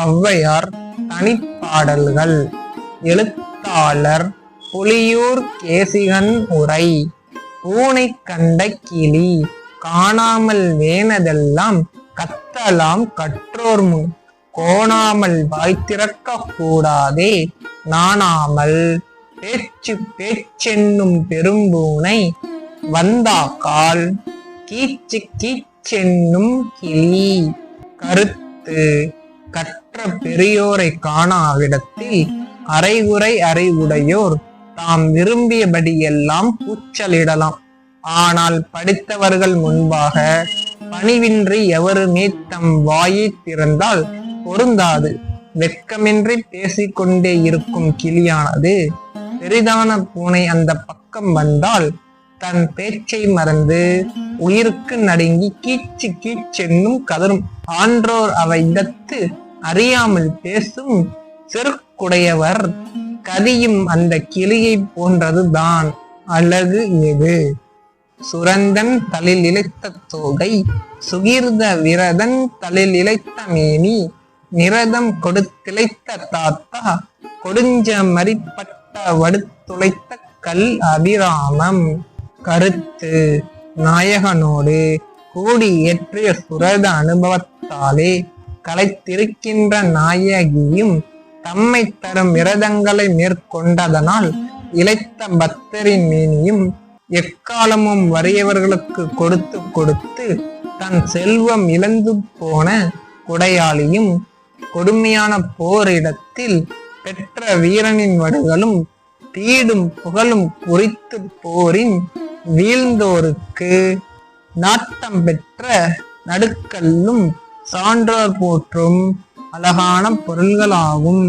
ஔவையார் தனிப்பாடல்கள். எழுத்தாளர் புலியூர் கேசிகன் உரை. பூனை கண்ட கிளி காணாமல் வேனதெல்லாம் கத்தலாம் கற்றோர் முன். கோணாமல் வாய் திறக்க கூடாதே நாணாமல். பேச்சு பேச்சென்னும் பெரும்பூனை வந்தாக்கால் கீச்சு கீச்சென்னும் கிளி. கருத்து கற்ற பெரியோரை காணாவிடத்தில் அரைகுறை அறிவுடையோர் தாம் விரும்பியபடியெல்லாம் கூச்சலிடலாம். ஆனால் படித்தவர்கள் முன்பாக பணிவின்றி எவருமே தம் வாயை திறந்தால் பொருந்தாது. வெட்கமின்றி பேசிக்கொண்டே இருக்கும் கிளியானது பெரிதான பூனை அந்த பக்கம் வந்தால் தன் பேச்சை மறந்து உயிருக்கு நடுங்கி கீச்சு கீச்சென்னும் கதரும் ஆன்றோர் அவை இடத்து அறியாமல் பேசும் செருக்குடையவர் கதியும் அந்த கிளியை போன்றதுதான். அழகு எது? சுரந்தன் தலில் இழைத்த தோகை சுகீர்த விரதன் தலில் இழைத்த மேனி நிரதம் கொடுத்திழைத்த தாத்தா கொடுஞ்ச மறிப்பட்ட வடுத்துளைத்த கல் அபிராமம். கருத்து நாயகனோடு கூடி ஏற்றிய சுரத அனுபவத்தாலே கலைத்திருக்கின்ற நாயகியும் தம்மை தரும் விரதங்களை மேற்கொண்டதனால் இழைத்த பக்தரின் மேனியும் எக்காலமும் வறியவர்களுக்கு கொடுத்து கொடுத்து தன் செல்வம் இழந்து போன குடையாளியும் கொடுமையான போரிடத்தில் பெற்ற வீரனின் வடுகளும் தீடும் புகழும் குறித்து போரின் வீழ்ந்தோருக்கு நாட்டம் பெற்ற நடுக்கல்லும் சான்றோர் போற்றும் அழகான பொருள்களாகும்.